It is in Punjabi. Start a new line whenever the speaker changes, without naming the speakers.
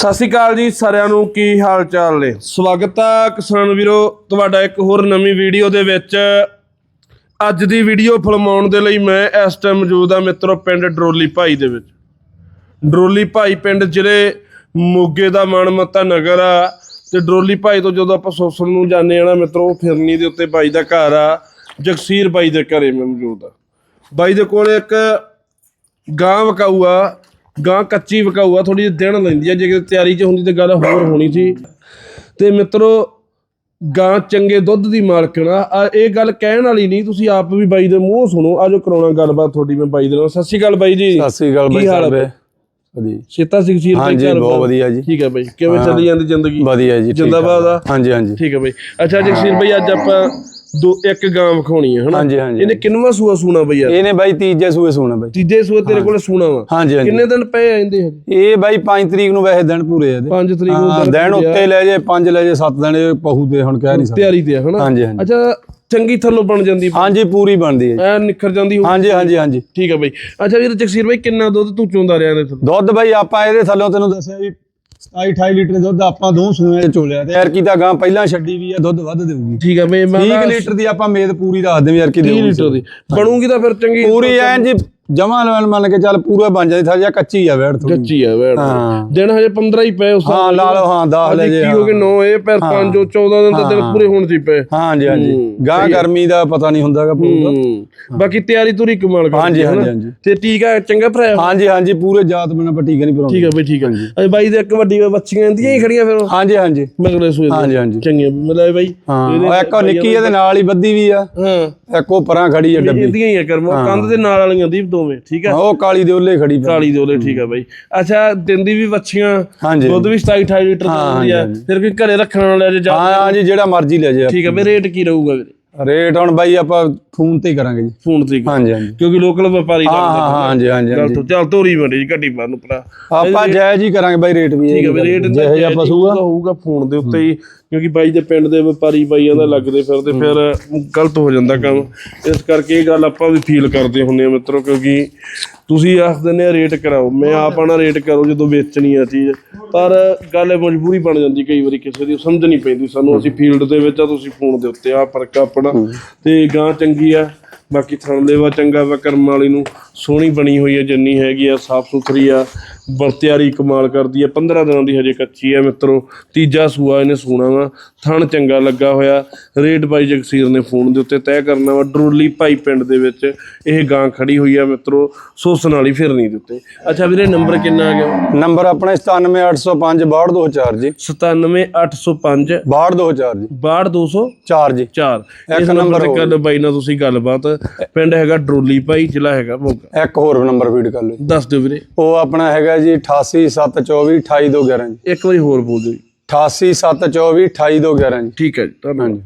ਸਤਿ ਸ਼੍ਰੀ ਅਕਾਲ ਜੀ ਸਾਰਿਆਂ ਨੂੰ, ਕੀ ਹਾਲ ਚਾਲ ਨੇ? ਸਵਾਗਤ ਆ ਕਿਸਾਨ ਵੀਰੋ, ਤੁਹਾਡਾ ਇੱਕ ਹੋਰ ਨਵੀਂ ਵੀਡੀਓ ਦੇ ਵਿੱਚ। ਅੱਜ ਦੀ ਵੀਡੀਓ ਫਿਲਮਾਉਣ ਦੇ ਲਈ ਮੈਂ ਇਸ ਟਾਈਮ ਮੌਜੂਦ ਆ ਮਿੱਤਰੋ, ਪਿੰਡ ਡਰੋਲੀ ਭਾਈ ਦੇ ਵਿੱਚ। ਡਰੋਲੀ ਭਾਈ ਪਿੰਡ ਜ਼ਿਲ੍ਹੇ ਮੋਗੇ ਦਾ ਮਨਮੱਤਾ ਨਗਰ ਆ ਤੇ ਡਰੋਲੀ ਭਾਈ ਤੋਂ ਜਦੋਂ ਆਪਾਂ ਸੋਸਲ ਨੂੰ ਜਾਂਦੇ ਆ ਨਾ ਮਿੱਤਰੋ ਫਿਰਨੀ ਦੇ ਉੱਤੇ ਬਾਈ ਦਾ ਘਰ ਆ, ਜਗਸੀਰ ਬਾਈ ਦੇ ਘਰੇ ਮੈਂ ਮੌਜੂਦ ਆ। ਬਾਈ ਦੇ ਕੋਲ ਇੱਕ ਗਾਂ ਵਕਾਊ ਆ ਗਾਂ ਕੱਚੀ ਵਕਾਊ ਆ ਥੋੜੀ ਜਿਹੀ ਦਿਨ ਲੈਂਦੀ ਆ ਜੇ ਕਿਤੇ ਤਿਆਰੀ 'ਚ ਹੁੰਦੀ ਤੇ ਗੱਲ ਹੋਰ ਹੋਣੀ ਸੀ। ਤੇ ਮਿੱਤਰੋ ਗਾਂ ਚੰਗੇ ਦੁੱਧ ਦੀ ਮਾਲਕਣ ਆ ਇਹ ਗੱਲ ਕਹਿਣ ਵਾਲੀ ਨਹੀਂ ਤੁਸੀਂ ਆਪ ਵੀ ਬਾਈ ਦੇ ਮੂੰਹ ਸੁਣੋ ਆਜੋ ਕਰਾਉਣਾ ਗੱਲਬਾਤ ਤੁਹਾਡੀ ਮੈਂ ਬਾਈ ਦੇ ਨਾਲ। ਸਤਿ ਸ਼੍ਰੀ ਅਕਾਲ ਬਾਈ ਜੀ।
ਸਤਿ ਸ੍ਰੀ ਅਕਾਲ ਬਾਈ ਸਾਹਿਬ? ਵਧੀਆ।
ਸ਼ੇਤਾ ਸਿੰਘ ਸ਼ੀਰ
ਹਾਂਜੀ ਬਹੁਤ ਵਧੀਆ ਜੀ।
ਠੀਕ ਹੈ ਬਾਈ ਕਿਵੇਂ ਚੱਲੀ ਜਾਂਦੀ ਜ਼ਿੰਦਗੀ?
ਵਧੀਆ ਜੀ
ਜਿੰਦਾਬਾਦ ਆ।
ਹਾਂਜੀ ਹਾਂਜੀ।
ਠੀਕ ਹੈ ਬਾਈ। ਅੱਛਾ ਜਗਸੀਰ ਬਾਈ ਅੱਜ ਆਪਾਂ ਦੋ ਇੱਕ ਗਾਂ ਵਿਖਾਉਣੀ ਹੈ ਹਨਾ?
ਹਾਂਜੀ ਹਾਂਜੀ
ਇਹਨੇ ਕਿੰਨਵਾਂ ਸੂਆ ਸੂਣਾ ਬਈ ਯਾਰ
ਇਹਨੇ ਬਾਈ ਤੀਜੇ ਸੂਏ ਸੋਣਾ ਬਾਈ।
ਤੀਜੇ ਸੂਏ ਤੇਰੇ ਕੋਲ ਸੂਣਾ ਵਾ।
ਹਾਂਜੀ ਹਾਂਜੀ।
ਕਿੰਨੇ ਦਿਨ ਪਏ ਆ ਇਹਦੇ? ਹਜੇ
ਇਹ ਬਾਈ 5 ਤਰੀਕ ਨੂੰ ਵੈਸੇ ਦਿਨ ਪੂਰੇ ਆ ਇਹਦੇ।
5 ਤਰੀਕ ਨੂੰ
ਹਾਂ ਦਿਨ ਉੱਤੇ ਲੈ ਜੇ 5 ਲੈ ਜੇ 7 ਦਿਨ ਇਹ ਪਹੂ ਤੇ ਹੁਣ ਕਹਿ ਨਹੀਂ ਸਕਦੇ।
ਤਿਆਰੀ ਤੇ ਆ ਹਨਾ?
ਹਾਂਜੀ ਹਾਂਜੀ।
ਅੱਛਾ ਚੰਗੀ ਥੱਲੋਂ ਬਣ ਜਾਂਦੀ
ਹਾਂਜੀ ਪੂਰੀ ਬਣਦੀ ਹੈ ਜੀ।
ਐ ਨਿਖਰ ਜਾਂਦੀ ਹੋਊ।
ਹਾਂਜੀ ਹਾਂਜੀ ਹਾਂਜੀ।
ਠੀਕ ਹੈ ਬਈ। ਅੱਛਾ ਵੀਰ ਜਗਸੀਰ ਬਾਈ ਕਿੰਨਾ ਦੁੱਧ ਤੂੰ ਚੋਂਦਾ ਰਿਹਾ ਥੱਲੋਂ?
ਦੁੱਧ ਬਾਈ ਆਪਾਂ ਇਹਦੇ ਥੱਲੋਂ ਤੈਨੂੰ ਦੱਸਿਆ ਵੀ 27 28 ਲੀਟਰ ਦੁੱਧ ਆਪਾਂ ਦੋ ਸੂਏ ਚੋਲਿਆ ਤੇ ਯਾਰ ਕੀ ਤਾਂ ਗਾਂ ਪਹਿਲਾਂ ਛੱਡੀ ਵੀ ਆ ਦੁੱਧ ਵੱਧ ਦੇਊਗੀ।
ਠੀਕ ਹੈ ਮੈਂ
30 ਲੀਟਰ ਦੀ ਆਪਾਂ ਮੇਦ ਪੂਰੀ ਦੱਸਦੇ ਵੀ ਯਾਰ ਕੀ
30
ਦੇਊਗੀ
ਲੀਟਰ ਦੀ। ਬਣੂਗੀ ਤਾਂ ਫਿਰ ਚੰਗੀ।
ਪੂਰੀ ਐਨ ਜੀ ਜਮਾ ਲੈਵਲ ਮੰਨ ਕੇ ਚੱਲ ਪੂਰਾ ਬਣ ਜਾਂਦੀ ਥਾ ਜਿਹਾ ਕੱਚੀ ਆ ਵੈੜ ਥੋੜੀ
ਕੱਚੀ ਆ ਵੇੜ।
ਹਾਂ।
ਦਿਨ ਹਜੇ 15 ਹੀ ਪਏ ਉਸ
ਹਾਂ ਲਾ ਲਓ ਹਾਂ 10 ਲੈ ਜੇ
ਕੀ ਹੋ ਗਏ 9 ਇਹ ਪਰ 5 14 ਦਿਨ ਤਾਂ ਦਿਨ ਪੂਰੇ ਹੋਣ ਸੀ ਪਏ।
ਹਾਂਜੀ ਹਾਂਜੀ
ਹੂੰ,
ਗਾਂ ਗਰਮੀ ਦਾ ਪਤਾ ਨਹੀਂ ਹੁੰਦਾਗਾ ਪੂਰਾ।
ਹੂੰ। ਬਾਕੀ ਤਿਆਰੀ ਤੁਰੀ ਕਮਾਲ ਕਰਦੀ
ਹਾਂਜੀ
ਹੈ
ਹਾਂਜੀ। ਹਾਂਜੀ
ਤੇ ਟੀਕਾ ਚੰਗਾ ਭਰਾਇਆ
ਹਾਂਜੀ ਹਾਂਜੀ ਪੂਰੇ ਜਾਤ ਬਿਨਾ ਪਟੀਕਾ ਨਹੀਂ ਪਰਾਉਂਦੇ
ਠੀਕ ਹੈ ਬਈ ਠੀਕ ਹੈ ਅਜੇ ਬਾਈ ਦੇ ਇੱਕ ਵੱਡੀ ਬੱਚੀਆਂ ਇੰਦੀਆਂ ਹੀ ਖੜੀਆਂ ਫਿਰ। ਉਹ
ਹਾਂਜੀ ਹਾਂਜੀ
ਮਗਲੇ ਸੂਏ
ਹਾਂਜੀ ਹਾਂਜੀ
ਚੰਗੀਆਂ ਮਤਲਬ ਬਾਈ
ਹਾਂ ਉਹ ਇੱਕ ਉਹ ਨਿੱਕੀ ਇਹਦੇ ਨਾਲ ਹੀ ਬੱਦੀ ਵੀ ਆ।
ਹਾਂ।
ਇੱਕ ਪਰਾਂ ਖੜੀ ਆ ਡੱਬੀ।
ਇੰਦੀਆਂ ਹੀ ਆ ਕਰਮੋ ਕੰਧ ਦੇ ਨਾਲ ਵਾਲੀਆਂ ਦੀਪ ਦੋਵੇਂ ਠੀਕ ਹੈ
ਉਹ ਕਾਲੀ ਦੇ ਉੱਲੇ ਖੜੀ ਪਈ।
ਕਾਲੀ ਦੇ ਉਹਦੇ ਠੀਕ ਹੈ ਬਾਈ। ਅੱਛਾ ਦਿੰਦੀ ਵੀ
ਹਾਂਜੀ।
ਦੁੱਧ ਵੀ 27 28 ਲੀਟਰ ਦਿੰਦੀ ਆ। ਫਿਰ ਕੋਈ ਘਰੇ ਰੱਖਣ ਵਾਲੇ ਜੇ ਜਾ
ਹਾਂ ਹਾਂਜੀ ਜਿਹੜਾ ਮਰਜ਼ੀ ਲੈ ਜੇ
ਠੀਕ ਹੈ ਬਈ ਰੇਟ ਕੀ ਰਹੂਗਾ ਵੀਰੇ?
ਰੇਟ ਹੁਣ ਬਾਈ ਆਪਾਂ ਫੋਨ ਤੇ ਹੀ ਕਰਾਂਗੇ ਜੀ।
ਫੋਨ ਤੇ
ਹਾਂਜੀ ਹਾਂਜੀ।
ਕਿਉਂਕਿ ਲੋਕਲ ਵਪਾਰੀ
ਹਾਂ ਹਾਂ ਹਾਂ, ਹਾਂਜੀ ਹਾਂਜੀ
ਚੱਲ
ਹਾਂਜੀ।
ਤੂੰ ਚੱਲ ਤੋਰੀ ਮੰਡੀ ਜੀ ਗੱਡੀ ਬਾਹਰ ਨੂੰ ਭਰਾ
ਆਪਾਂ ਜਾਇਜ਼ ਹੀ ਕਰਾਂਗੇ ਬਾਈ ਰੇਟ ਵੀ
ਠੀਕ ਹੈ ਰੇਟ
ਜਿਹੇ ਜਿਹਾ ਪਸ਼ੂ ਆ
ਹੋਊਗਾ ਫੋਨ ਦੇ ਉੱਤੇ ਹੀ। ਕਿਉਂਕਿ ਬਾਈ ਦੇ ਪਿੰਡ ਦੇ ਵਪਾਰੀ ਬਾਈਆਂ ਦਾ ਲੱਗਦੇ ਫਿਰਦੇ ਫਿਰ ਗਲਤ ਹੋ ਜਾਂਦਾ ਕੰਮ। ਇਸ ਕਰਕੇ ਇਹ ਗੱਲ ਆਪਾਂ ਵੀ ਫੀਲ ਕਰਦੇ ਹੁੰਨੇ ਆ ਮਿੱਤਰੋ ਕਿਉਂਕਿ ਤੁਸੀਂ ਆਖ ਦਿੰਦੇ ਆ ਰੇਟ ਕਰਾਓ। ਮੈਂ ਆਪ ਆਣਾ ਰੇਟ ਕਰੋ ਜਦੋਂ ਵੇਚਣੀ ਆ ਚੀਜ਼। ਪਰ ਗੱਲ ਮਜਬੂਰੀ ਬਣ ਜਾਂਦੀ ਕਈ ਵਾਰੀ ਕਿਸੇ ਦੀ ਸਮਝ ਨਹੀਂ ਪੈਂਦੀ ਸਾਨੂੰ। ਅਸੀਂ ਫੀਲਡ ਦੇ ਵਿੱਚ ਆ ਤੁਸੀਂ ਫੋਨ ਦੇ ਉੱਤੇ ਆ ਫ਼ਰਕ ਆ ਆਪਣਾ। ਤੇ ਗਾਂ ਚੰਗੀ ਆ ਬਾਕੀ ਥਣ ਲੈਵਾ ਚੰਗਾ ਵਾ ਕਰਮ ਵਾਲੀ ਨੂੰ ਸੋਹਣੀ ਬਣੀ ਹੋਈ ਹੈ ਜਿੰਨੀ ਹੈਗੀ ਆ ਸਾਫ਼ ਸੁਥਰੀ ਆ। ਵਰਤਿਆਰੀ ਕਮਾਲ ਕਰਦੀ ਆ। 15 ਦਿਨਾਂ ਦੀ ਹਜੇ ਕੱਚੀ ਆ ਮਿੱਤਰੋ। ਤੀਜਾ ਸੂਆ ਇਹਨੇ ਸੂਣਾ ਵਾ। ਥਣ ਚੰਗਾ ਲੱਗਾ ਹੋਇਆ। ਰੇਟ ਬਾਈ ਜਗਸੀਰ ਨੇ ਫੋਨ ਦੇ ਉੱਤੇ ਤੈਅ ਕਰਨਾ ਵਾ ਡਰੋਲੀ ਭਾਈ ਪਿੰਡ ਦੇ ਵਿੱਚ। ਇਹ ਗਾਂ ਖੜੀ ਹੋਈ ਆ ਮਿੱਤਰੋ। ਸੋਸਣ ਵਾਲੀ ਫਿਰਨੀ ਦੇ ਉੱਤੇ। ਅੱਛਾ ਵੀਰੇ ਨੰਬਰ ਕਿੰਨਾ ਆ ਗਿਆ?
ਨੰਬਰ ਆਪਣਾ 97805 622004 ਜੀ।
97805
622004 ਜੀ।
62200
4 ਜੀ।
4
ਇੱਕ
ਇਸ ਨੰਬਰ ਤੇ ਕਰ ਬਾਈ ਨਾਲ ਤੁਸੀਂ ਗੱਲਬਾਤ। ਪਿੰਡ ਹੈਗਾ ਡਰੋਲੀ ਭਾਈ ਜ਼ਿਲ੍ਹਾ ਹੈਗਾ ਮੋਗਾ।
ਇੱਕ ਹੋਰ ਨੰਬਰ ਫੀਡ ਕਰ ਲਓ।
ਦੱਸ ਦਿਓ ਵੀਰੇ।
ਉਹ ਆਪਣਾ ਹੈਗਾ ਜੀ 88724 28211 ਜੀ।
ਇੱਕ ਵਾਰੀ ਹੋਰ ਬੋਲ ਦਿਓ ਜੀ।
88724 28211 ਜੀ।
ਠੀਕ ਹੈ ਜੀ ਧੰਨਵਾਦ।